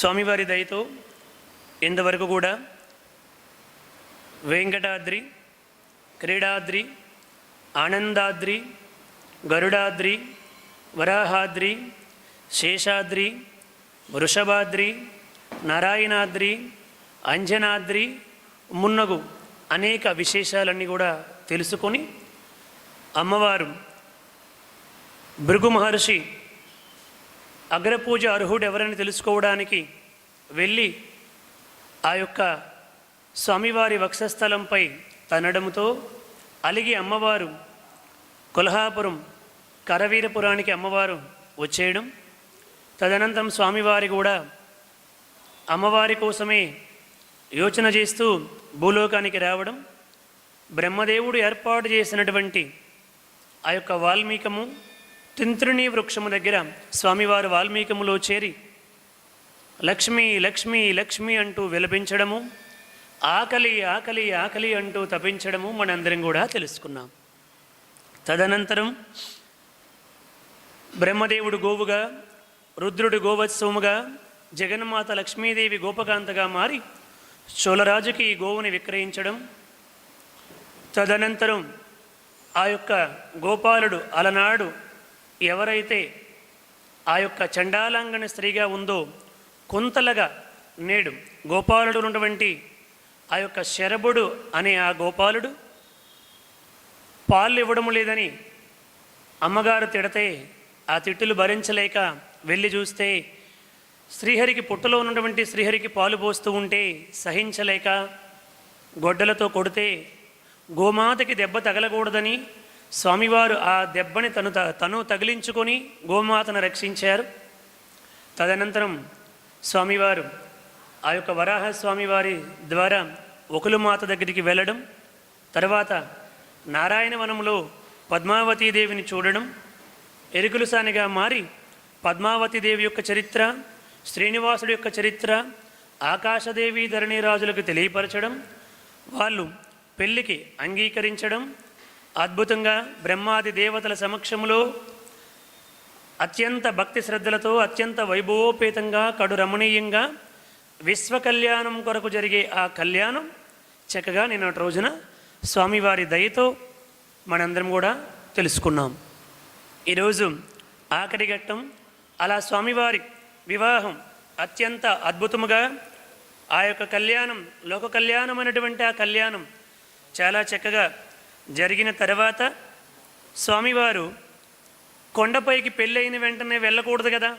స్వామివారి దయతో ఇంతవరకు కూడా వెంకటాద్రి క్రీడాద్రి ఆనందాద్రి గరుడాద్రి వరాహాద్రి శేషాద్రి వృషభాద్రి నారాయణాద్రి అంజనాద్రి మున్నగు అనేక విశేషాలన్నీ కూడా తెలుసుకొని అమ్మవారు భృగు మహర్షి అగ్రపూజ అర్హుడు ఎవరని తెలుసుకోవడానికి వెళ్ళి ఆ యొక్క స్వామివారి వక్షస్థలంపై తనడంతో అలిగి అమ్మవారు కొల్హాపురం కరవీరపురానికి అమ్మవారు వచ్చేయడం. తదనంతరం స్వామివారి కూడా అమ్మవారి కోసమే యోచన చేస్తూ భూలోకానికి రావడం. బ్రహ్మదేవుడు ఏర్పాటు చేసినటువంటి ఆ యొక్క వాల్మీకము తింత్రిణీ వృక్షము దగ్గర స్వామివారు వాల్మీకములో చేరి లక్ష్మి లక్ష్మి లక్ష్మి అంటూ విలపించడము ఆకలి ఆకలి ఆకలి అంటూ తపించడము మనందరం కూడా తెలుసుకున్నాం. తదనంతరం బ్రహ్మదేవుడు గోవుగా రుద్రుడు గోవత్సవముగా జగన్మాత లక్ష్మీదేవి గోపకాంతగా మారి చోళరాజుకి ఈ గోవుని విక్రయించడం తదనంతరం ఆ యొక్క గోపాలుడు అలనాడు ఎవరైతే ఆ యొక్క చండాలాంగణ స్త్రీగా ఉందో కొంతలగా నేడు గోపాలుడు ఉన్నటువంటి ఆ యొక్క శరభుడు అనే ఆ గోపాలుడు పాలు ఇవ్వడం లేదని అమ్మగారు తిడితే ఆ తిట్టులు భరించలేక వెళ్ళి చూస్తే శ్రీహరికి పుట్టలో ఉన్నటువంటి శ్రీహరికి పాలు పోస్తూ ఉంటే సహించలేక గొడ్డలతో కొడితే గోమాతకి దెబ్బ తగలకూడదని స్వామివారు ఆ దెబ్బని తను త- తను తగిలించుకొని గోమాతను రక్షించారు. తదనంతరం స్వామివారు ఆ యొక్క వరాహ స్వామివారి ద్వారా ఒకలుమాత దగ్గరికి వెళ్ళడం తర్వాత నారాయణవనంలో పద్మావతీదేవిని చూడడం ఎరుకులుసానిగా మారి పద్మావతీదేవి యొక్క చరిత్ర శ్రీనివాసుడి యొక్క చరిత్ర ఆకాశదేవి ధరణిరాజులకు తెలియపరచడం వాళ్ళు పెళ్ళికి అంగీకరించడం అద్భుతంగా బ్రహ్మాది దేవతల సమక్షంలో అత్యంత భక్తి శ్రద్ధలతో అత్యంత వైభవోపేతంగా కడు రమణీయంగా విశ్వ కళ్యాణం కొరకు జరిగే ఆ కళ్యాణం చక్కగా నిన్నటి రోజున స్వామివారి దయతో మనందరం కూడా తెలుసుకున్నాం. ఈరోజు ఆఖరి ఘట్టం అలా స్వామివారి వివాహం అత్యంత అద్భుతముగా ఆ యొక్క కళ్యాణం లోక కళ్యాణం అనేటువంటి ఆ కళ్యాణం చాలా చక్కగా జరిగిన తర్వాత స్వామివారు కొండపైకి పెళ్ళైన వెంటనే వెళ్ళకూడదు కదా?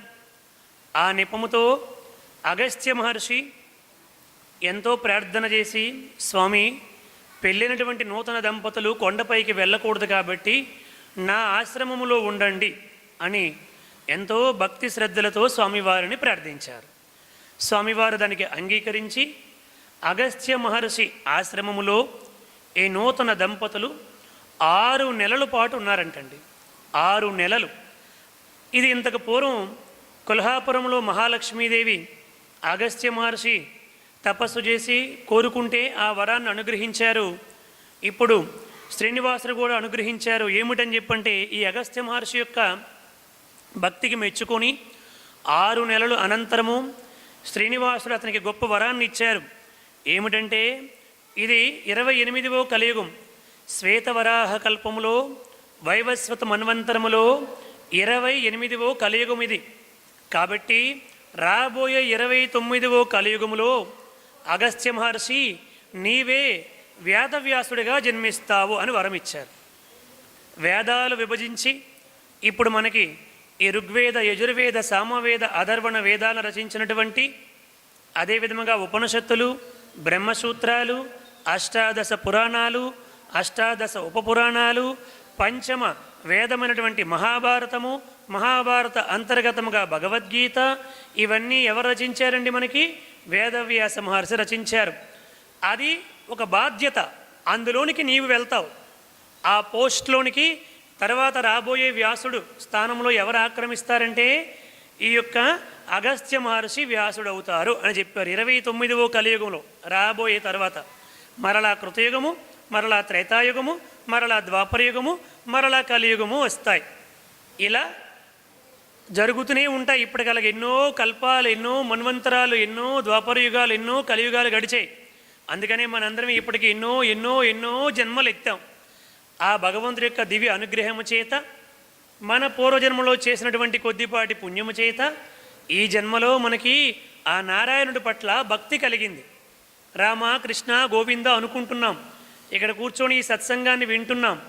ఆ నిపముతో అగస్త్య మహర్షి ఎంతో ప్రార్థన చేసి స్వామి పెళ్ళైనటువంటి నూతన దంపతులు కొండపైకి వెళ్ళకూడదు కాబట్టి నా ఆశ్రమములో ఉండండి అని ఎంతో భక్తి శ్రద్ధలతో స్వామివారిని ప్రార్థించారు. స్వామివారు దానికి అంగీకరించి అగస్త్య మహర్షి ఆశ్రమములో ఈ నూతన దంపతులు ఆరు నెలల పాటు ఉన్నారంటండి. ఆరు నెలలు. ఇది ఇంతకు పూర్వం కొల్హాపురంలో మహాలక్ష్మీదేవి అగస్త్య మహర్షి తపస్సు చేసి కోరుకుంటే ఆ వరాన్ని అనుగ్రహించారు. ఇప్పుడు శ్రీనివాసుడు కూడా అనుగ్రహించారు. ఏమిటని చెప్పంటే ఈ అగస్త్య మహర్షి యొక్క భక్తికి మెచ్చుకొని ఆరు నెలలు అనంతరము శ్రీనివాసుడు అతనికి గొప్ప వరాన్ని ఇచ్చారు. ఏమిటంటే ఇది ఇరవై ఎనిమిదవ కలియుగం. శ్వేతవరాహ కల్పములో వైవస్వత మన్వంతరములో ఇరవై ఎనిమిదవ కలియుగం ఇది. కాబట్టి రాబోయే ఇరవై తొమ్మిదవ కలియుగములో అగస్త్య మహర్షి నీవే వేదవ్యాసుడిగా జన్మిస్తావు అని వరం ఇచ్చారు వేదాలు విభజించి ఇప్పుడు మనకి ఈ ఋగ్వేద యజుర్వేద సామవేద అధర్వణ వేదాలను రచించినటువంటి అదేవిధంగా ఉపనిషత్తులు బ్రహ్మసూత్రాలు అష్టాదశ పురాణాలు అష్టాదశ ఉపపురాణాలు పంచమ వేదమైనటువంటి మహాభారతము మహాభారత అంతర్గతముగా భగవద్గీత ఇవన్నీ ఎవరు రచించారండి మనకి? వేదవ్యాస మహర్షి రచించారు. అది ఒక బాధ్యత. అందులోనికి నీవు వెళ్తావు. ఆ పోస్ట్లోనికి తర్వాత రాబోయే వ్యాసుడు స్థానంలో ఎవరు ఆక్రమిస్తారంటే ఈ యొక్క అగస్త్య మహర్షి వ్యాసుడు అవుతారు అని చెప్పారు. ఇరవై తొమ్మిదవ కలియుగంలో రాబోయే తర్వాత. మరలా కృతయుగము మరలా త్రేతాయుగము మరలా ద్వాపరయుగము మరలా కలియుగము వస్తాయి. ఇలా జరుగుతూనే ఉంటాయి. ఇప్పటికలగ ఎన్నో కల్పాలు ఎన్నో మన్వంతరాలు ఎన్నో ద్వాపర యుగాలు ఎన్నో కలియుగాలు గడిచాయి. అందుకనే మనందరం ఇప్పటికి ఎన్నో ఎన్నో ఎన్నో జన్మలు ఎత్తాం ఆ భగవంతుడి యొక్క దివ్య అనుగ్రహము చేత మన పూర్వజన్మలో చేసినటువంటి కొద్దిపాటి పుణ్యము చేత ఈ జన్మలో మనకి ఆ నారాయణుడి పట్ల భక్తి కలిగింది. రామ కృష్ణ గోవింద అనుకుంటున్నాం. ఇక్కడ కూర్చొని ఈ సత్సంగాన్ని వింటున్నాం.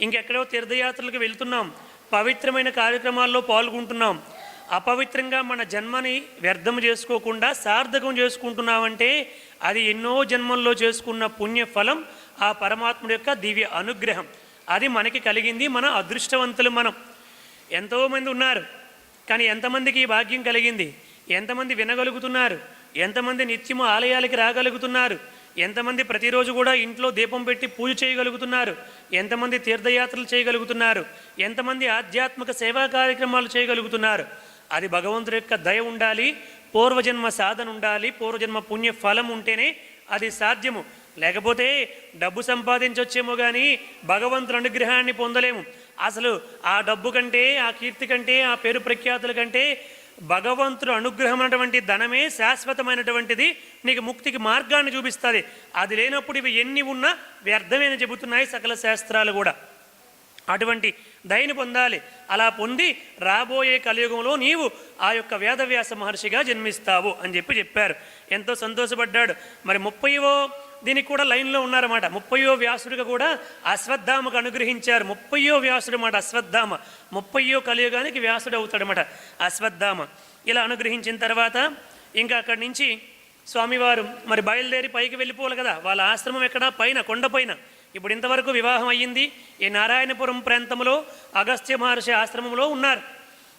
ఇంకెక్కడో తీర్థయాత్రలకు వెళ్తున్నాం. పవిత్రమైన కార్యక్రమాల్లో పాల్గొంటున్నాం. అపవిత్రంగా మన జన్మని వ్యర్థం చేసుకోకుండా సార్థకం చేసుకుంటున్నామంటే అది ఎన్నో జన్మల్లో చేసుకున్న పుణ్య ఫలం ఆ పరమాత్ముడి యొక్క దివ్య అనుగ్రహం. అది మనకి కలిగింది మన అదృష్టవంతులు మనం. ఎంతోమంది ఉన్నారు కానీ ఎంతమందికి ఈ భాగ్యం కలిగింది? ఎంతమంది వినగలుగుతున్నారు? ఎంతమంది నిత్యము ఆలయాలకి రాగలుగుతున్నారు? ఎంతమంది ప్రతిరోజు కూడా ఇంట్లో దీపం పెట్టి పూజ చేయగలుగుతున్నారు? ఎంతమంది తీర్థయాత్రలు చేయగలుగుతున్నారు? ఎంతమంది ఆధ్యాత్మిక సేవా కార్యక్రమాలు చేయగలుగుతున్నారు? అది భగవంతుడి యొక్క దయ ఉండాలి పూర్వజన్మ సాధన ఉండాలి పూర్వజన్మ పుణ్య ఫలం ఉంటేనే అది సాధ్యము. లేకపోతే డబ్బు సంపాదించొచ్చేమో కానీ భగవంతుని అనుగ్రహాన్ని పొందలేము. అసలు ఆ డబ్బు కంటే ఆ కీర్తి కంటే ఆ పేరు ప్రఖ్యాతుల కంటే భగవంతుడు అనుగ్రహం అన్నటువంటి ధనమే శాశ్వతమైనటువంటిది నీకు ముక్తికి మార్గాన్ని చూపిస్తుంది. అది లేనప్పుడు ఇవి ఎన్ని ఉన్నా వ్యర్థమైన చెబుతున్నాయి సకల శాస్త్రాలు కూడా. అటువంటి దయని పొందాలి. అలా పొంది రాబోయే కలియుగంలో నీవు ఆ యొక్క వేదవ్యాస మహర్షిగా జన్మిస్తావు అని చెప్పి చెప్పారు. ఎంతో సంతోషపడ్డాడు. మరి ముప్పైవో దీనికి కూడా లైన్లో ఉన్నారన్నమాట. ముప్పయో వ్యాసుడిగా కూడా అశ్వత్థామకు అనుగ్రహించారు. ముప్పయో వ్యాసుడు అన్నమాట అశ్వత్థామ. ముప్పయో కలియుగానికి వ్యాసుడు అవుతాడనమాట అశ్వత్థామ. ఇలా అనుగ్రహించిన తర్వాత ఇంకా అక్కడి నుంచి స్వామివారు మరి బయలుదేరి పైకి వెళ్ళిపోవాలి కదా. వాళ్ళ ఆశ్రమం ఎక్కడ? పైన కొండపైన ఇప్పుడు ఇంతవరకు వివాహం అయ్యింది. ఈ నారాయణపురం ప్రాంతంలో అగస్త్య మహర్షి ఆశ్రమంలో ఉన్నారు.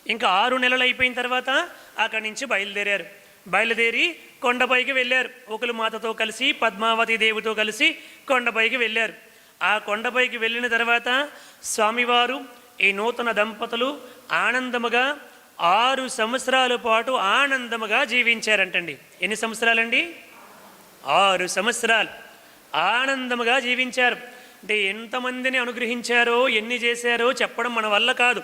ఇంకా ఆరు నెలలు అయిపోయిన తర్వాత అక్కడి నుంచి బయలుదేరారు. బయలుదేరి కొండపైకి వెళ్ళారు. ఒకలు మాతతో కలిసి పద్మావతి దేవితో కలిసి కొండపైకి వెళ్ళారు. ఆ కొండపైకి వెళ్ళిన తర్వాత స్వామివారు ఈ నూతన దంపతులు ఆనందముగా ఆరు సంవత్సరాల పాటు ఆనందముగా జీవించారంటండి. ఎన్ని సంవత్సరాలండి? ఆరు సంవత్సరాలు ఆనందముగా జీవించారు. అంటే ఎంతమందిని అనుగ్రహించారో ఎన్ని చేశారో చెప్పడం మన వల్ల కాదు.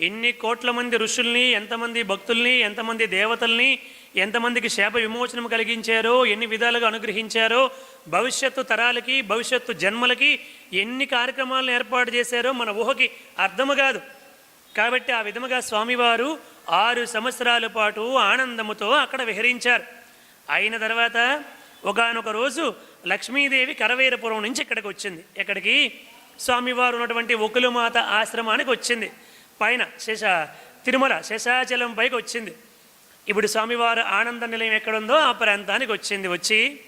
ఎన్ని కోట్ల మంది ఋషుల్ని ఎంతమంది భక్తుల్ని ఎంతమంది దేవతల్ని ఎంతమందికి శాప విమోచనం కలిగించారో ఎన్ని విధాలుగా అనుగ్రహించారో భవిష్యత్తు తరాలకి భవిష్యత్తు జన్మలకి ఎన్ని కార్యక్రమాలను ఏర్పాటు చేశారో మన ఊహకి అర్థము కాదు. కాబట్టి ఆ విధముగా స్వామివారు ఆరు సంవత్సరాల పాటు ఆనందముతో అక్కడ విహరించారు. అయిన తర్వాత ఒకనొక రోజు లక్ష్మీదేవి కరవేరపురం నుంచి ఇక్కడికి వచ్చింది. ఎక్కడికి? స్వామివారు ఉన్నటువంటి ఒకులుమాత ఆశ్రమానికి వచ్చింది. పైన శేష తిరుమల శేషాచలం పైకి వచ్చింది. ఇప్పుడు స్వామివారు ఆనంద నిలయం ఎక్కడుందో ఆ ప్రాంతానికి వచ్చింది వచ్చి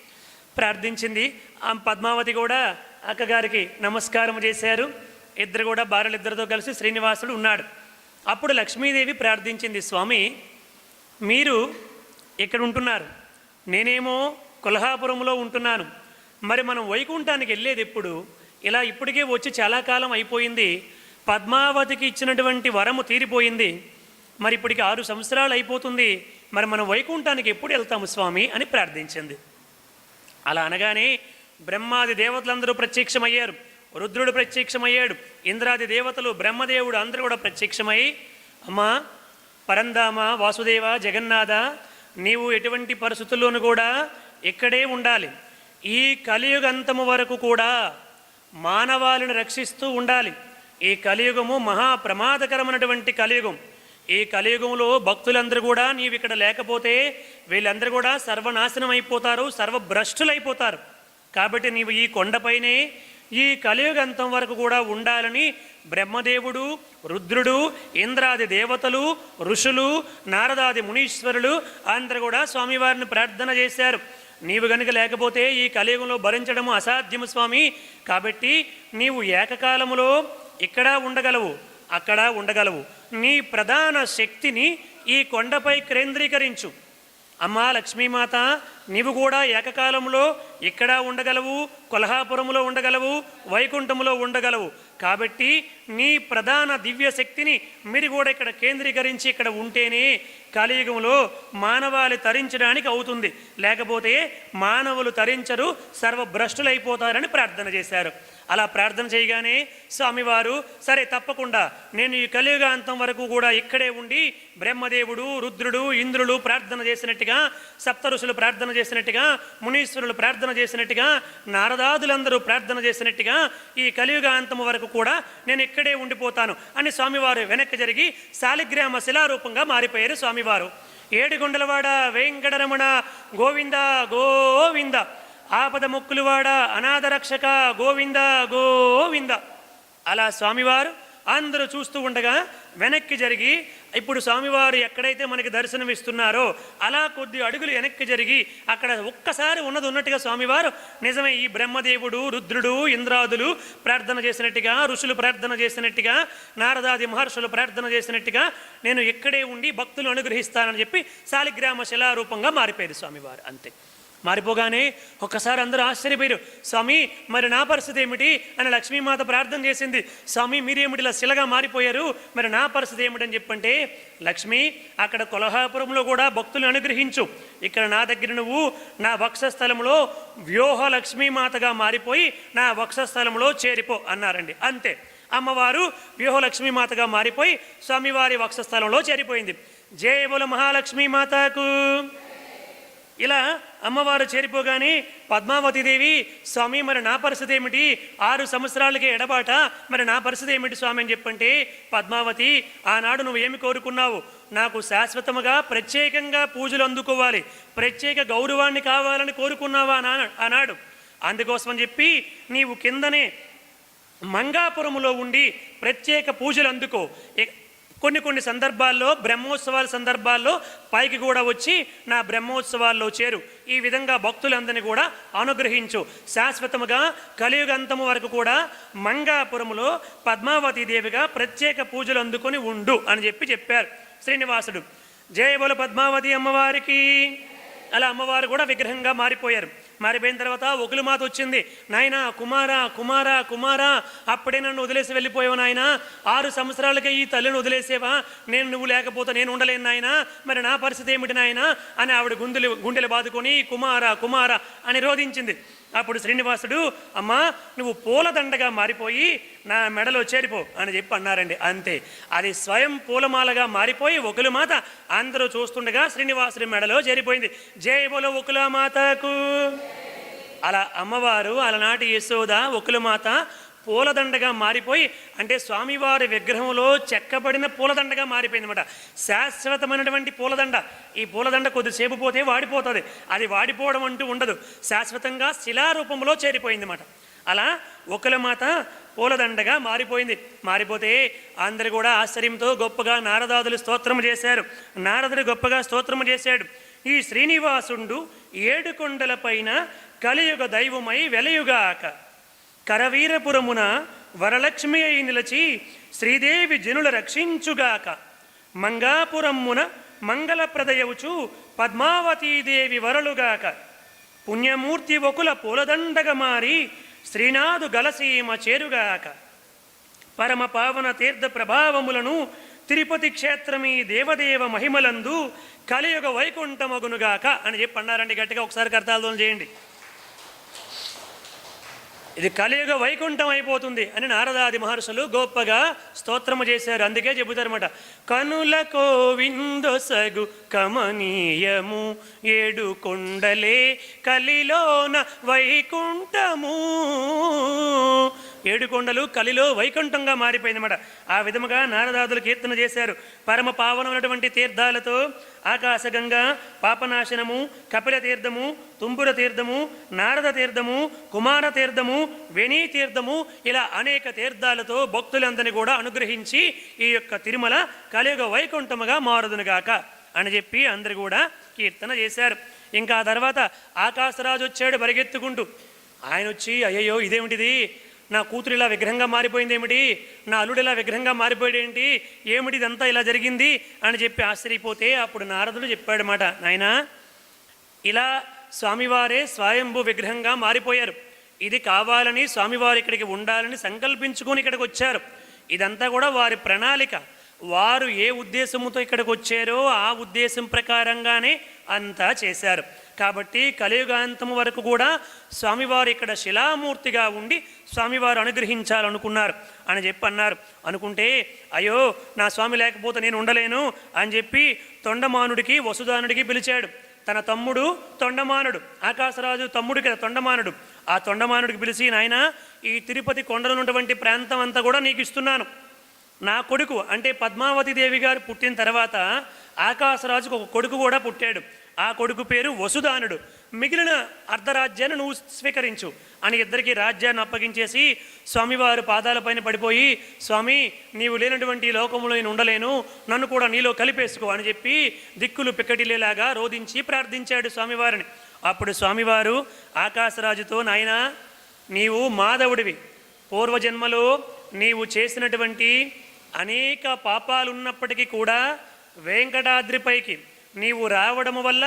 ప్రార్థించింది. ఆ పద్మావతి కూడా అక్కగారికి నమస్కారం చేశారు. ఇద్దరు కూడా భార్యలిద్దరితో కలిసి శ్రీనివాసుడు ఉన్నాడు. అప్పుడు లక్ష్మీదేవి ప్రార్థించింది స్వామి మీరు ఇక్కడ ఉంటున్నారు. నేనేమో కొల్హాపురంలో ఉంటున్నాను. మరి మనం వైకుంఠానికి వెళ్ళేది ఎప్పుడు? ఇలా ఇప్పటికే వచ్చి చాలా కాలం అయిపోయింది. పద్మావతికి ఇచ్చినటువంటి వరము తీరిపోయింది. మరి ఇప్పటికి ఆరు సంవత్సరాలు అయిపోతుంది. మరి మనం వైకుంఠానికి ఎప్పుడు వెళ్తాము స్వామి అని ప్రార్థించింది. అలా అనగానే బ్రహ్మాది దేవతలందరూ ప్రత్యక్షమయ్యారు. రుద్రుడు ప్రత్యక్షమయ్యాడు. ఇంద్రాది దేవతలు బ్రహ్మదేవుడు అందరూ కూడా ప్రత్యక్షమై అమ్మా పరందామ వాసుదేవ జగన్నాథ నీవు ఎటువంటి పరిస్థితుల్లోనూ కూడా ఇక్కడే ఉండాలి. ఈ కలియుగంతము వరకు కూడా మానవాళిని రక్షిస్తూ ఉండాలి. ఈ కలియుగము మహా ప్రమాదకరమైనటువంటి కలియుగం. ఈ కలియుగంలో భక్తులందరూ కూడా నీవు ఇక్కడ లేకపోతే వీళ్ళందరూ కూడా సర్వనాశనం అయిపోతారు సర్వభ్రష్టులైపోతారు. కాబట్టి నీవు ఈ కొండపైనే ఈ కలియుగంతం వరకు కూడా ఉండాలని బ్రహ్మదేవుడు రుద్రుడు ఇంద్రాది దేవతలు ఋషులు నారదాది మునీశ్వరులు అందరూ కూడా స్వామివారిని ప్రార్థన చేశారు. నీవు గనుక లేకపోతే ఈ కలియుగంలో భరించడము అసాధ్యము స్వామి. కాబట్టి నీవు ఏకకాలములో ఇక్కడ ఉండగలవు అక్కడ ఉండగలవు. నీ ప్రధాన శక్తిని ఈ కొండపై కేంద్రీకరించు. అమ్మా లక్ష్మీమాత నీవు కూడా ఏకకాలంలో ఇక్కడ ఉండగలవు కొల్హాపురములో ఉండగలవు వైకుంఠములో ఉండగలవు. కాబట్టి నీ ప్రధాన దివ్య శక్తిని మీరు కూడా ఇక్కడ కేంద్రీకరించి ఇక్కడ ఉంటేనే కలియుగంలో మానవాళి తరించడానికి అవుతుంది. లేకపోతే మానవులు తరించరు సర్వభ్రష్టులైపోతారని ప్రార్థన చేశారు. అలా ప్రార్థన చేయగానే స్వామివారు సరే తప్పకుండా నేను ఈ కలియుగాంతం వరకు కూడా ఇక్కడే ఉండి బ్రహ్మదేవుడు రుద్రుడు ఇంద్రులు ప్రార్థన చేసినట్టుగా సప్తరుషులు ప్రార్థన చేసినట్టుగా మునీశ్వరులు ప్రార్థన చేసినట్టుగా నారదాదులందరూ ప్రార్థన చేసినట్టుగా ఈ కలియుగాంతం వరకు కూడా నేను ఇక్కడే ఉండిపోతాను అని స్వామివారు వెనక్కి జరిగి శాలిగ్రామ శిలారూపంగా మారిపోయారు స్వామివారు. ఏడుగొండలవాడ వెంకటరమణ గోవింద గోవింద ఆపద మొక్కులువాడ అనాథ రక్షక గోవింద గోవింద. అలా స్వామివారు అందరూ చూస్తూ ఉండగా వెనక్కి జరిగి ఇప్పుడు స్వామివారు ఎక్కడైతే మనకి దర్శనం ఇస్తున్నారో అలా కొద్ది అడుగులు వెనక్కి జరిగి అక్కడ ఒక్కసారి ఉన్నది ఉన్నట్టుగా స్వామివారు నిజమే ఈ బ్రహ్మదేవుడు రుద్రుడు ఇంద్రాదులు ప్రార్థన చేసినట్టుగా ఋషులు ప్రార్థన చేసినట్టుగా నారదాది మహర్షులు ప్రార్థన చేసినట్టుగా నేను ఇక్కడే ఉండి భక్తులు అనుగ్రహిస్తానని చెప్పి శాలిగ్రామ శిలారూపంగా మారిపోయేది స్వామివారు అంతే. మారిపోగానే ఒక్కసారి అందరూ ఆశ్చర్యపోయారు. స్వామి మరి నా పరిస్థితి ఏమిటి? అని లక్ష్మీమాత ప్రార్థన చేసింది. స్వామి మీరేమిటి ఇలా శిలగా మారిపోయారు? మరి నా పరిస్థితి ఏమిటని చెప్పంటే లక్ష్మి అక్కడ కొలహాపురంలో కూడా భక్తులు అనుగ్రహించు. ఇక్కడ నా దగ్గర నువ్వు నా వక్షస్థలంలో వ్యూహ లక్ష్మీమాతగా మారిపోయి నా వక్షస్థలంలో చేరిపో అన్నారండి. అంతే. అమ్మవారు వ్యూహలక్ష్మీమాతగా మారిపోయి స్వామివారి వక్షస్థలంలో చేరిపోయింది. జయ బుల మహాలక్ష్మీ మాతకు ఇలా అమ్మవారు చేరిపోగానే పద్మావతిదేవి స్వామి మరి నా పరిస్థితి ఏమిటి? ఆరు సంవత్సరాలకే ఎడబాట. మరి నా పరిస్థితి ఏమిటి స్వామి? అని చెప్పంటే పద్మావతి ఆనాడు నువ్వు ఏమి కోరుకున్నావు? నాకు శాశ్వతముగా ప్రత్యేకంగా పూజలు అందుకోవాలి. ప్రత్యేక గౌరవాన్ని కావాలని కోరుకున్నావా ఆనా- ఆనాడు అందుకోసమని చెప్పి నీవు కిందనే మంగాపురములో ఉండి ప్రత్యేక పూజలు అందుకో. కొన్ని కొన్ని సందర్భాల్లో బ్రహ్మోత్సవాల సందర్భాల్లో పైకి కూడా వచ్చి నా బ్రహ్మోత్సవాల్లో చేరు. ఈ విధంగా భక్తులందరినీ కూడా అనుగ్రహించు. శాశ్వతముగా కలియుగంతము వరకు కూడా మంగాపురములో పద్మావతి దేవిగా ప్రత్యేక పూజలు అందుకొని ఉండు అని చెప్పి చెప్పారు శ్రీనివాసుడు. జయబోల పద్మావతి అమ్మవారికి. అలా అమ్మవారు కూడా విగ్రహంగా మారిపోయారు. మారిపోయిన తర్వాత ఒకలి మాత వచ్చింది నాయన కుమార కుమార కుమార అప్పుడే నన్ను వదిలేసి వెళ్ళిపోయావు నాయన. ఆరు సంవత్సరాలకే ఈ తల్లిని వదిలేసేవా? నేను నువ్వు లేకపోతే నేను ఉండలేను నాయన. మరి నా పరిస్థితి ఏమిటి నాయన? అని ఆవిడ గుండెలు గుండెలు బాదుకొని కుమార కుమార అని రోధించింది. అప్పుడు శ్రీనివాసుడు అమ్మా నువ్వు పూలదండగా మారిపోయి నా మెడలో చేరిపో అని చెప్పి అన్నారండి. అంతే. అది స్వయం పూలమాలగా మారిపోయి ఒకలు మాత అందరూ చూస్తుండగా శ్రీనివాసుడి మెడలో చేరిపోయింది. జయ బోలో ఒకల మాతకు. అలా అమ్మవారు అలనాటి యశోద ఒకలు మాత పూలదండగా మారిపోయి అంటే స్వామివారి విగ్రహంలో చెక్కబడిన పూలదండగా మారిపోయింది అనమాట శాశ్వతమైనటువంటి పూలదండ. ఈ పూలదండ కొద్దిసేపు పోతే వాడిపోతుంది. అది వాడిపోవడం అంటూ ఉండదు. శాశ్వతంగా శిలారూపంలో చేరిపోయిందన్నమాట. అలా ఒకల మాత పూలదండగా మారిపోయింది. మారిపోతే అందరు కూడా ఆశ్చర్యంతో గొప్పగా నారదాదులు స్తోత్రము చేశారు. నారదుడు గొప్పగా స్తోత్రము చేశాడు. ఈ శ్రీనివాసుండు ఏడు కొండలపైన కలియుగ దైవమై వెలయుగాక. కరవీరపురమున వరలక్ష్మి అయి నిలచి శ్రీదేవి జనుల రక్షించుగాక. మంగాపురమ్మున మంగళప్రదయవుచు పద్మావతీదేవి వరలుగాక. పుణ్యమూర్తి ఒకుల పూలదండగ మారి శ్రీనాథు గలసీమ చేరుగాక. పరమ పావన తీర్థ ప్రభావములను తిరుపతి క్షేత్రమీ దేవదేవ మహిమలందు కలియుగ వైకుంఠమగునుగాక అని చెప్పి అన్నారండి గట్టిగా ఒకసారి కర్తాలతో చేయండి. ఇది కలియుగ వైకుంఠం అయిపోతుంది అని నారదాది మహర్షులు గొప్పగా స్తోత్రము చేశారు. అందుకే చెబుతారన్నమాట. కనుల కోవిందొసగు కమనీయము ఏడు కొండలే కలిలోన వైకుంఠము. ఏడుకొండలు కలిలో వైకుంఠంగా మారిపోయిందన్నమాట. ఆ విధముగా నారదాదులు కీర్తన చేశారు. పరమ పావనమైనటువంటి తీర్థాలతో ఆకాశగంగా పాపనాశనము కపిల తీర్థము తుంబుర తీర్థము నారద తీర్థము కుమార తీర్థము వెనీ తీర్థము ఇలా అనేక తీర్థాలతో భక్తులందరినీ కూడా అనుగ్రహించి ఈ యొక్క తిరుమల కలియుగ వైకుంఠముగా మారుదునుగాక అని చెప్పి అందరు కూడా కీర్తన చేశారు. ఇంకా ఆ తర్వాత ఆకాశరాజు వచ్చాడు పరిగెత్తుకుంటూ. ఆయన వచ్చి అయ్యయ్యో ఇదేమిటిది? నా కూతురు ఇలా విగ్రహంగా మారిపోయింది ఏమిటి నా అల్లుడు ఇలా విగ్రహంగా మారిపోయాడు ఏంటి ఏమిటి ఇదంతా ఇలా జరిగింది? అని చెప్పి ఆశ్చర్యపోతే అప్పుడు నారదుడు చెప్పాడు మాట నాయనా ఇలా స్వామివారే స్వయంభూ విగ్రహంగా మారిపోయారు. ఇది కావాలని స్వామివారు ఇక్కడికి ఉండాలని సంకల్పించుకొని ఇక్కడికి వచ్చారు. ఇదంతా కూడా వారి ప్రణాళిక. వారు ఏ ఉద్దేశముతో ఇక్కడికి వచ్చారో ఆ ఉద్దేశం ప్రకారంగానే అంతా చేశారు. కాబట్టి కలియుగాంతం వరకు కూడా స్వామివారు ఇక్కడ శిలామూర్తిగా ఉండి స్వామివారు అనుగ్రహించాలనుకున్నారు అని చెప్పి అన్నారు అనుకుంటే అయ్యో నా స్వామి లేకపోతే నేను ఉండలేను అని చెప్పి తొండమానుడికి వసుదానుడికి పిలిచాడు. తన తమ్ముడు తొండమానుడు ఆకాశరాజు తమ్ముడు కదా తొండమానుడు. ఆ తొండమానుడికి పిలిచి నాయన ఈ తిరుపతి కొండలు ఉన్నటువంటి ప్రాంతం అంతా కూడా నీకు ఇస్తున్నాను. నా కొడుకు అంటే పద్మావతి దేవి గారు పుట్టిన తర్వాత ఆకాశరాజుకు ఒక కొడుకు కూడా పుట్టాడు. ఆ కొడుకు పేరు వసుదానుడు. మిగిలిన అర్ధరాజ్యాన్ని నువ్వు స్వీకరించు. అని ఇద్దరికి రాజ్యాన్ని అప్పగించేసి స్వామివారు పాదాలపైన పడిపోయి స్వామి నీవు లేనటువంటి లోకంలో నేను ఉండలేను. నన్ను కూడా నీలో కలిపేసుకో అని చెప్పి దిక్కులు పిక్కటిలేలాగా రోధించి ప్రార్థించాడు స్వామివారిని. అప్పుడు స్వామివారు ఆకాశరాజుతో నాయనా నీవు మాధవుడివి. పూర్వజన్మలో నీవు చేసినటువంటి అనేక పాపాలు ఉన్నప్పటికీ కూడా వెంకటాద్రిపైకి నీవు రావడము వల్ల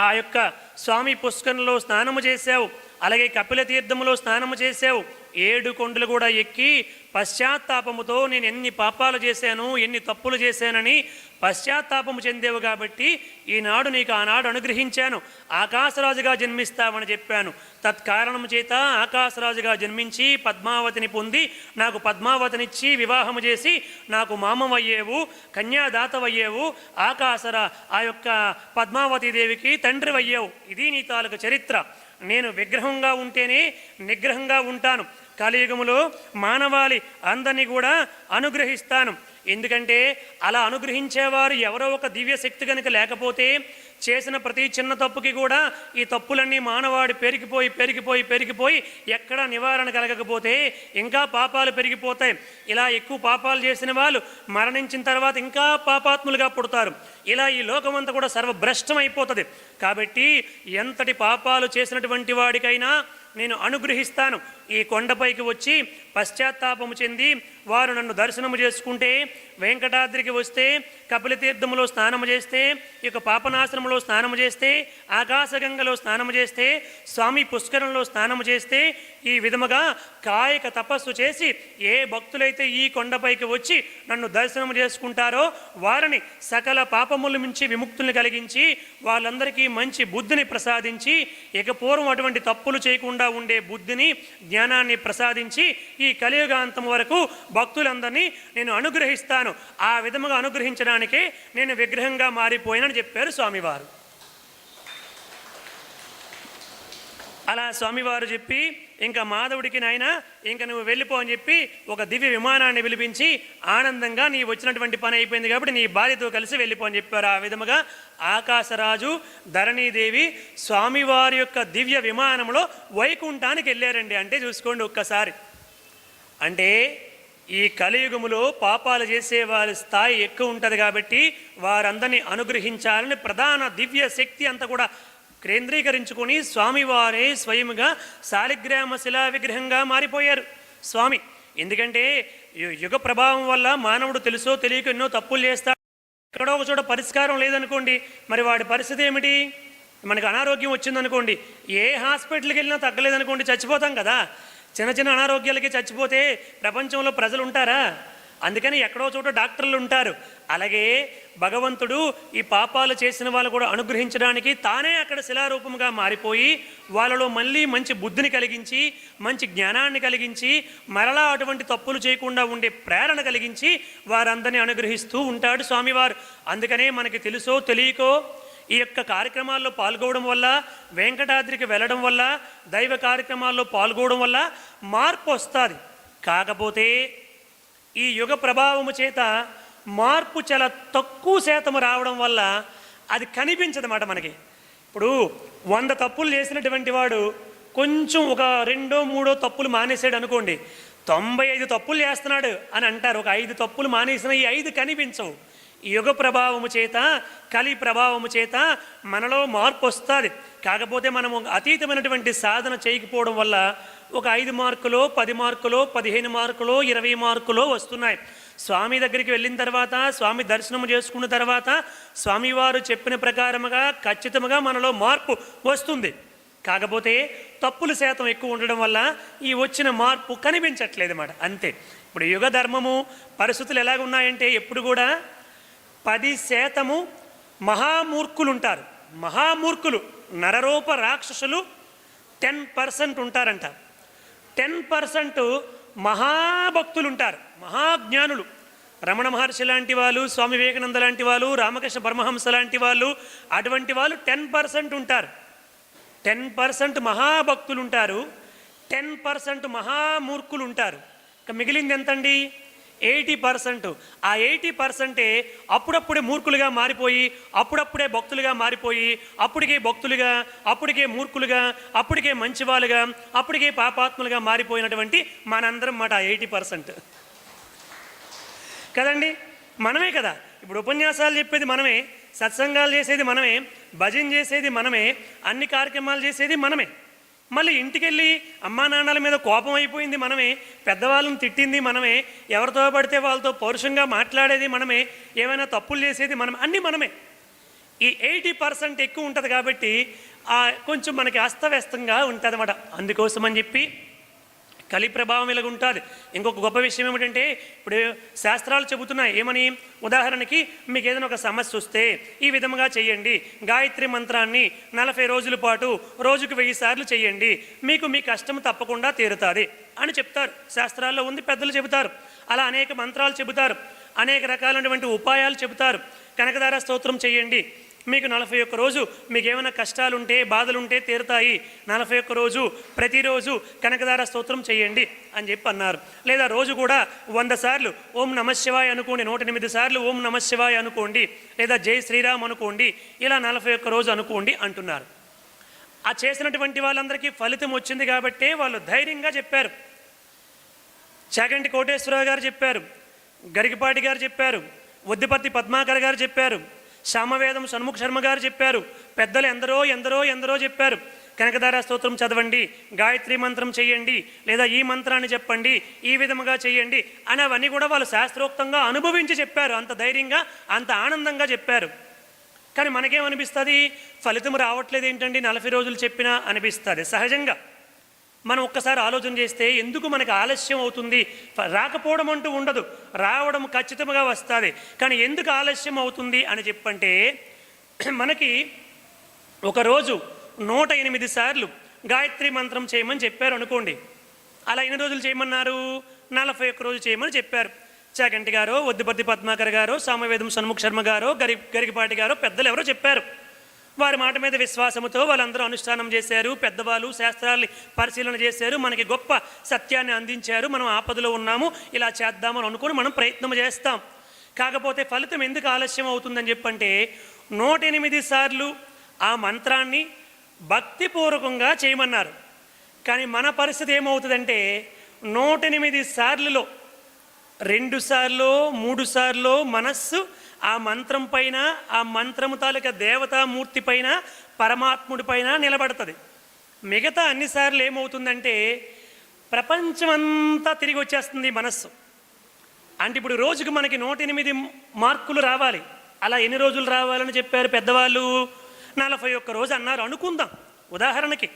ఆ యొక్క స్వామి పుష్కరంలో స్నానము చేశావు అలాగే కపిల తీర్థములో స్నానము చేశావు. ఏడు కొండలు కూడా ఎక్కి పశ్చాత్తాపముతో నేను ఎన్ని పాపాలు చేశాను ఎన్ని తప్పులు చేశానని పశ్చాత్తాపము చెందేవు కాబట్టి ఈనాడు నీకు ఆనాడు అనుగ్రహించాను. ఆకాశరాజుగా జన్మిస్తావని చెప్పాను. తత్కారణము చేత ఆకాశరాజుగా జన్మించి పద్మావతిని పొంది నాకు పద్మావతినిచ్చి వివాహము చేసి నాకు మామవయ్యేవు కన్యాదాతవయ్యేవు. ఆకాశరా ఆ యొక్క పద్మావతి దేవికి తండ్రి అయ్యేవు ఇది నీ తాలూకు చరిత్ర. నేను విగ్రహంగా ఉంటేనే నిగ్రహంగా ఉంటాను. కలియుగములో మానవాళి అందరినీ కూడా అనుగ్రహిస్తాను. ఎందుకంటే అలా అనుగ్రహించేవారు ఎవరో ఒక దివ్య శక్తి కనుక లేకపోతే చేసిన ప్రతి చిన్న తప్పుకి కూడా ఈ తప్పులన్నీ మానవాడి పెరిగిపోయి పెరిగిపోయి పెరిగిపోయి ఎక్కడ నివారణ కలగకపోతే ఇంకా పాపాలు పెరిగిపోతాయి. ఇలా ఎక్కువ పాపాలు చేసిన వాళ్ళు మరణించిన తర్వాత ఇంకా పాపాత్ములుగా పుడతారు. ఇలా ఈ లోకమంతా కూడా సర్వభ్రష్టం అయిపోతుంది కాబట్టి ఎంతటి పాపాలు చేసినటువంటి వాడికైనా నేను అనుగ్రహిస్తాను. ఈ కొండపైకి వచ్చి పశ్చాత్తాపము చెంది వారు నన్ను దర్శనము చేసుకుంటే వెంకటాద్రికి వస్తే కపిలతీర్థములో స్నానము చేస్తే ఈ యొక్క పాపనాశ్రమంలో స్నానము చేస్తే ఆకాశగంగలో స్నానము చేస్తే స్వామి పుష్కరంలో స్నానము చేస్తే ఈ విధముగా కాయక తపస్సు చేసి ఏ భక్తులైతే ఈ కొండపైకి వచ్చి నన్ను దర్శనము చేసుకుంటారో వారిని సకల పాపముల నుంచి విముక్తుల్ని కలిగించి వాళ్ళందరికీ మంచి బుద్ధిని ప్రసాదించి ఇక పూర్వం అటువంటి తప్పులు చేయకుండా ఉండే బుద్ధిని జ్ఞానాన్ని ప్రసాదించి ఈ కలియుగాంతం వరకు భక్తులందరినీ నేను అనుగ్రహిస్తాను. ఆ విధముగా అనుగ్రహించడానికే నేను విగ్రహంగా మారిపోయానని చెప్పారు స్వామివారు. అలా స్వామివారు చెప్పి ఇంకా మాధవుడికి నాయన ఇంకా నువ్వు వెళ్ళిపో అని చెప్పి ఒక దివ్య విమానాన్ని పిలిపించి ఆనందంగా నీ వచ్చినటువంటి పని అయిపోయింది కాబట్టి నీ భార్యతో కలిసి వెళ్ళిపో అని చెప్పారు. ఆ విధముగా ఆకాశరాజు ధరణీదేవి స్వామివారి యొక్క దివ్య విమానంలో వైకుంఠానికి వెళ్ళారండి. అంటే చూసుకోండి ఒక్కసారి. అంటే ఈ కలియుగములో పాపాలు చేసే వారి స్థాయి ఎక్కువ ఉంటుంది కాబట్టి వారందరినీ అనుగ్రహించాలని ప్రధాన దివ్య శక్తి అంతా కూడా కేంద్రీకరించుకొని స్వామివారే స్వయముగా శాలిగ్రామ శిలా విగ్రహంగా మారిపోయారు. స్వామి ఎందుకంటే యుగ ప్రభావం వల్ల మానవుడు తెలుసో తెలియక ఎన్నో తప్పులు చేస్తాడు ఎక్కడో ఒక చోట పరిష్కారం లేదనుకోండి మరి వాడి పరిస్థితి ఏమిటి? మనకు అనారోగ్యం వచ్చిందనుకోండి ఏ హాస్పిటల్కి వెళ్ళినా తగ్గలేదనుకోండి చచ్చిపోతాం కదా. చిన్న చిన్న అనారోగ్యాలకి చచ్చిపోతే ప్రపంచంలో ప్రజలు ఉంటారా అందుకని ఎక్కడో చోట డాక్టర్లు ఉంటారు. అలాగే భగవంతుడు ఈ పాపాలు చేసిన వాళ్ళు కూడా అనుగ్రహించడానికి తానే అక్కడ శిలారూపంగా మారిపోయి వాళ్ళలో మళ్ళీ మంచి బుద్ధిని కలిగించి మంచి జ్ఞానాన్ని కలిగించి మరలా అటువంటి తప్పులు చేయకుండా ఉండే ప్రేరణ కలిగించి వారందరినీ అనుగ్రహిస్తూ ఉంటాడు స్వామివారు. అందుకనే మనకి తెలుసో తెలియకో ఈ యొక్క కార్యక్రమాల్లో పాల్గొవడం వల్ల వెంకటాద్రికి వెళ్ళడం వల్ల దైవ కార్యక్రమాల్లో పాల్గొవడం వల్ల మార్పు వస్తుంది. కాకపోతే ఈ యుగ ప్రభావము చేత మార్పు చాలా తక్కువ శాతము రావడం వల్ల అది కనిపించదన్నమాట మనకి. ఇప్పుడు వంద తప్పులు చేసినటువంటి వాడు కొంచెం ఒక రెండో మూడో తప్పులు మానేసాడు అనుకోండి తొంభై ఐదు తప్పులు చేస్తున్నాడు అని అంటారు. ఒక ఐదు తప్పులు మానేసిన ఈ ఐదు కనిపించవు. ఈ యుగ ప్రభావము చేత కలి ప్రభావము చేత మనలో మార్పు వస్తుంది. కాకపోతే మనము అతీతమైనటువంటి సాధన చేయకపోవడం వల్ల ఒక ఐదు మార్కులో పది మార్కులో పదిహేను మార్కులో ఇరవై మార్కులో వస్తున్నాయి. స్వామి దగ్గరికి వెళ్ళిన తర్వాత స్వామి దర్శనం చేసుకున్న తర్వాత స్వామివారు చెప్పిన ప్రకారముగా ఖచ్చితంగా మనలో మార్పు వస్తుంది. కాకపోతే తప్పుల శాతం ఎక్కువ ఉండడం వల్ల ఈ వచ్చిన మార్పు కనిపించట్లేదు అన్నమాట అంతే. ఇప్పుడు యుగ ధర్మము పరిస్థితులు ఎలాగున్నాయంటే ఎప్పుడు కూడా పది శాతము మహామూర్ఖులు ఉంటారు మహామూర్ఖులు నరరూప రాక్షసులు టెన్ పర్సెంట్ ఉంటారంట. టెన్ పర్సెంట్ మహాభక్తులు ఉంటారు మహాజ్ఞానులు. రమణ మహర్షి లాంటి వాళ్ళు స్వామి వివేకానంద లాంటి వాళ్ళు రామకృష్ణ పరమహంస లాంటి వాళ్ళు అటువంటి వాళ్ళు టెన్ పర్సెంట్ ఉంటారు. టెన్ పర్సెంట్ మహాభక్తులు ఉంటారు టెన్ పర్సెంట్ మహామూర్ఖులు ఉంటారు ఇక మిగిలింది ఎంతండి? Eighty percent. ఆ ఎయిటీ పర్సెంటే అప్పుడప్పుడే మూర్ఖులుగా మారిపోయి అప్పుడప్పుడే భక్తులుగా మారిపోయి అప్పటికే భక్తులుగా అప్పటికే మూర్ఖులుగా అప్పటికే మంచివాళ్ళుగా అప్పటికే పాపాత్ములుగా మారిపోయినటువంటి మనందరం మాట ఎయిటీ పర్సెంట్. కదండి? మనమే కదా. ఇప్పుడు ఉపన్యాసాలు చెప్పేది మనమే సత్సంగాలు చేసేది మనమే భజన చేసేది మనమే అన్ని కార్యక్రమాలు చేసేది మనమే. మళ్ళీ ఇంటికెళ్ళి అమ్మా నాన్నల మీద కోపం అయిపోయింది మనమే పెద్దవాళ్ళని తిట్టింది మనమే ఎవరితో పడితే వాళ్ళతో పౌరుషంగా మాట్లాడేది మనమే ఏమైనా తప్పులు చేసేది మనమే అన్నీ మనమే. ఈ ఎయిటీ పర్సెంట్ ఎక్కువ ఉంటుంది కాబట్టి కొంచెం మనకి అస్తవ్యస్తంగా ఉంటుంది అన్నమాట అందుకోసం అని చెప్పి కలి ప్రభావం ఇలాగ ఉంటుంది ఇంకొక గొప్ప విషయం ఏమిటంటే ఇప్పుడు శాస్త్రాలు చెబుతున్నాయి. ఏమని? ఉదాహరణకి మీకు ఏదైనా ఒక సమస్య వస్తే ఈ విధముగా చేయండి గాయత్రి మంత్రాన్ని నలభై రోజుల పాటు రోజుకు వెయ్యి సార్లు చేయండి మీకు మీ కష్టం తప్పకుండా తీరుతుంది అని చెప్తారు. శాస్త్రాల్లో ఉంది పెద్దలు చెబుతారు. అలా అనేక మంత్రాలు చెబుతారు. అనేక రకాలైనటువంటి ఉపాయాలు చెబుతారు. కనకదార స్తోత్రం చేయండి మీకు నలభై ఒక్క రోజు మీకు ఏమైనా కష్టాలుంటే బాధలుంటే తీరుతాయి. నలభై ఒక్క రోజు ప్రతిరోజు కనకదార స్తోత్రం చేయండి అని చెప్పి అన్నారు. లేదా రోజు కూడా వంద సార్లు ఓం నమశివాయ అనుకోండి నూట ఎనిమిది సార్లు ఓం నమశివాయ అనుకోండి లేదా జై శ్రీరామ్ అనుకోండి ఇలా నలభై ఒక్క రోజు అనుకోండి అంటున్నారు. ఆ చేసినటువంటి వాళ్ళందరికీ ఫలితం వచ్చింది కాబట్టే వాళ్ళు ధైర్యంగా చెప్పారు. చాగంటి కోటేశ్వరరావు గారు చెప్పారు గరికపాటి గారు చెప్పారు వద్దిపర్తి పద్మాకర్ గారు చెప్పారు సామవేదం షణ్ముఖ శర్మ గారు చెప్పారు. పెద్దలు ఎందరో ఎందరో ఎందరో చెప్పారు. కనకదార స్తోత్రం చదవండి గాయత్రి మంత్రం చేయండి లేదా ఈ మంత్రాన్ని చెప్పండి ఈ విధముగా చేయండి అని అవన్నీ కూడా వాళ్ళు శాస్త్రోక్తంగా అనుభవించి చెప్పారు. అంత ధైర్యంగా అంత ఆనందంగా చెప్పారు. కానీ మనకేమనిపిస్తుంది? ఫలితం రావట్లేదు ఏంటండి నలభై రోజులు చెప్పినా అనిపిస్తుంది. సహజంగా. మనం ఒక్కసారి ఆలోచన చేస్తే ఎందుకు మనకు ఆలస్యం అవుతుంది? రాకపోవడం అంటూ ఉండదు. రావడం ఖచ్చితంగా వస్తుంది. కానీ ఎందుకు ఆలస్యం అవుతుంది అని చెప్పంటే మనకి ఒకరోజు నూట ఎనిమిది సార్లు గాయత్రి మంత్రం చేయమని చెప్పారు అనుకోండి. అలా ఎన్ని రోజులు చేయమన్నారు? నలభై ఒక్క రోజు చేయమని చెప్పారు. చాగంటి గారు వద్దుపర్తి పద్మాకర్ గారు సామవేదం షణ్ముఖ శర్మ గారు గరి గరికపాటి గారు పెద్దలు ఎవరో చెప్పారు. వారి మాట మీద విశ్వాసముతో వాళ్ళందరూ అనుష్ఠానం చేశారు. పెద్దవాళ్ళు శాస్త్రాల్ని పరిశీలన చేశారు. మనకి గొప్ప సత్యాన్ని అందించారు. మనం ఆపదలో ఉన్నాము. ఇలా చేద్దామని అనుకుని మనం ప్రయత్నం చేస్తాం. కాకపోతే ఫలితం ఎందుకు ఆలస్యం అవుతుందని చెప్పంటే నూట ఎనిమిది సార్లు ఆ మంత్రాన్ని భక్తిపూర్వకంగా చేయమన్నారు. కానీ మన పరిస్థితి ఏమవుతుందంటే నూట ఎనిమిది సార్లులో రెండు సార్లు మూడు సార్లు మనస్సు ఆ మంత్రం పైన ఆ మంత్రము తాలూకా దేవతామూర్తి పైన పరమాత్ముడి పైన నిలబడుతుంది. మిగతా అన్నిసార్లు ఏమవుతుందంటే ప్రపంచమంతా తిరిగి వచ్చేస్తుంది మనస్సు. అంటే ఇప్పుడు రోజుకు మనకి నూట ఎనిమిది మార్కులు రావాలి. అలా ఎన్ని రోజులు రావాలని చెప్పారు పెద్దవాళ్ళు? నలభై ఒక్క రోజు అన్నారు. అనుకుందాం. ఉదాహరణకి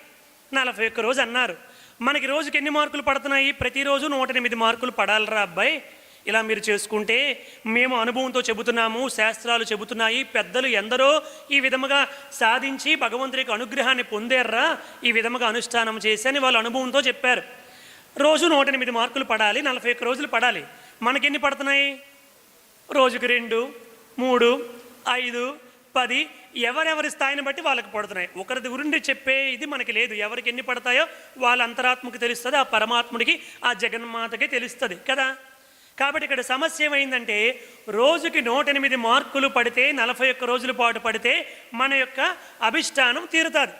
నలభై ఒక్క రోజు అన్నారు. మనకి రోజుకి ఎన్ని మార్కులు పడుతున్నాయి? ప్రతిరోజు నూట ఎనిమిది మార్కులు పడాలరా అబ్బాయి. ఇలా మీరు చేసుకుంటే మేము అనుభవంతో చెబుతున్నాము శాస్త్రాలు చెబుతున్నాయి పెద్దలు ఎందరో ఈ విధముగా సాధించి భగవంతుడికి అనుగ్రహాన్ని పొందేర్రా ఈ విధముగా అనుష్ఠానం చేసి అని వాళ్ళు అనుభవంతో చెప్పారు. రోజు నూట ఎనిమిది మార్కులు పడాలి నలభై ఒక్క రోజులు పడాలి. మనకెన్ని పడుతున్నాయి? రోజుకు రెండు మూడు ఐదు పది ఎవరెవరి స్థాయిని బట్టి వాళ్ళకి పడుతున్నాయి. ఒకరిది గురించి చెప్పే ఇది మనకి లేదు. ఎవరికి ఎన్ని పడతాయో వాళ్ళ అంతరాత్మకి తెలుస్తుంది ఆ పరమాత్ముడికి ఆ జగన్మాతకి తెలుస్తుంది కదా? కాబట్టి ఇక్కడ సమస్య ఏమైందంటే రోజుకి నూట ఎనిమిది మార్కులు పడితే నలభై ఒక్క రోజుల పాటు పడితే మన యొక్క అభిష్టానం తీరుతుంది.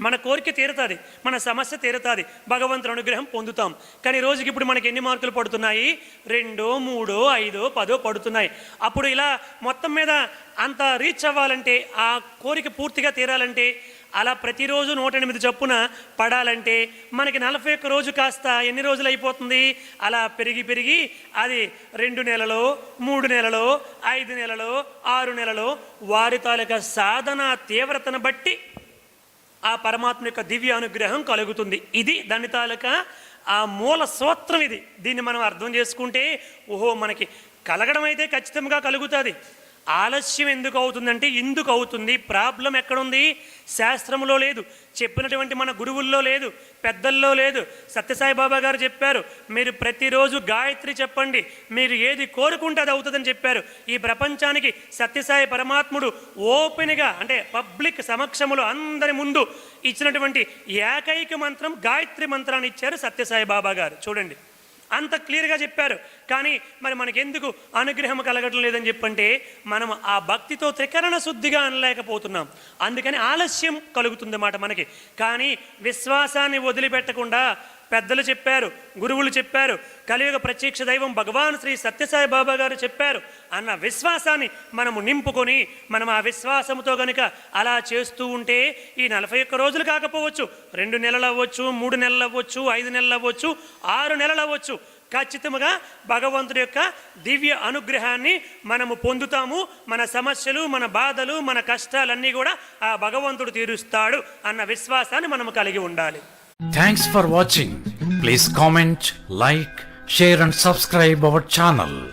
మన కోరిక తీరుతుంది మన సమస్య తీరుతుంది భగవంతుని అనుగ్రహం పొందుతాం. కానీ రోజుకి ఇప్పుడు మనకి ఎన్ని మార్కులు పడుతున్నాయి? రెండో మూడో ఐదో పదో పడుతున్నాయి. అప్పుడు ఇలా మొత్తం మీద అంత రీచ్ అవ్వాలంటే ఆ కోరిక పూర్తిగా తీరాలంటే అలా ప్రతిరోజు నూట ఎనిమిది చొప్పున పడాలంటే మనకి నలభై ఒక్క రోజు కాస్త ఎన్ని రోజులు అయిపోతుంది? అలా పెరిగి పెరిగి అది రెండు నెలలో మూడు నెలలో ఐదు నెలలో ఆరు నెలలో వారి తాలూకా సాధన తీవ్రతను బట్టి ఆ పరమాత్మ యొక్క దివ్య అనుగ్రహం కలుగుతుంది. ఇది దాని తాలూకా ఆ మూల సూత్రం ఇది. దీన్ని మనం అర్థం చేసుకుంటే ఓహో మనకి కలగడం అయితే ఖచ్చితంగా కలుగుతుంది. ఆలస్యం ఎందుకు అవుతుందంటే ఎందుకు అవుతుంది. ప్రాబ్లం ఎక్కడుంది? శాస్త్రంలో లేదు. చెప్పినటువంటి మన గురువుల్లో లేదు. పెద్దల్లో లేదు. సత్యసాయి బాబా గారు చెప్పారు మీరు ప్రతిరోజు గాయత్రి చెప్పండి. మీరు ఏది కోరుకుంటే అది అవుతుందని చెప్పారు. ఈ ప్రపంచానికి సత్యసాయి పరమాత్ముడు ఓపెన్గా అంటే పబ్లిక్ సమక్షములో అందరి ముందు ఇచ్చినటువంటి ఏకైక మంత్రం గాయత్రి మంత్రాన్ని ఇచ్చారు సత్యసాయి బాబా గారు. చూడండి. అంత క్లియర్గా చెప్పారు. కానీ మరి మనకెందుకు అనుగ్రహం కలగటం లేదని చెప్పంటే మనం ఆ భక్తితో త్రికరణ శుద్ధిగా అనలేకపోతున్నాం. అందుకని ఆలస్యం కలుగుతుందన్నమాట మనకి. కానీ విశ్వాసాన్ని వదిలిపెట్టకుండా పెద్దలు చెప్పారు గురువులు చెప్పారు కలియుగ ప్రత్యక్ష దైవం భగవాన్ శ్రీ సత్యసాయి బాబా గారు చెప్పారు అన్న విశ్వాసాన్ని మనము నింపుకొని మనం ఆ విశ్వాసంతో గనుక అలా చేస్తూ ఉంటే ఈ నలభై ఒక్క రోజులు కాకపోవచ్చు రెండు నెలలు అవ్వచ్చు మూడు నెలలు అవ్వచ్చు ఐదు నెలలు అవ్వచ్చు ఆరు నెలలు అవ్వచ్చు. ఖచ్చితంగా భగవంతుడి యొక్క దివ్య అనుగ్రహాన్ని మనము పొందుతాము. మన సమస్యలు మన బాధలు మన కష్టాలన్నీ కూడా ఆ భగవంతుడు తీరుస్తాడు అన్న విశ్వాసాన్ని మనము కలిగి ఉండాలి. Thanks for watching. Please comment, like, share and subscribe our channel.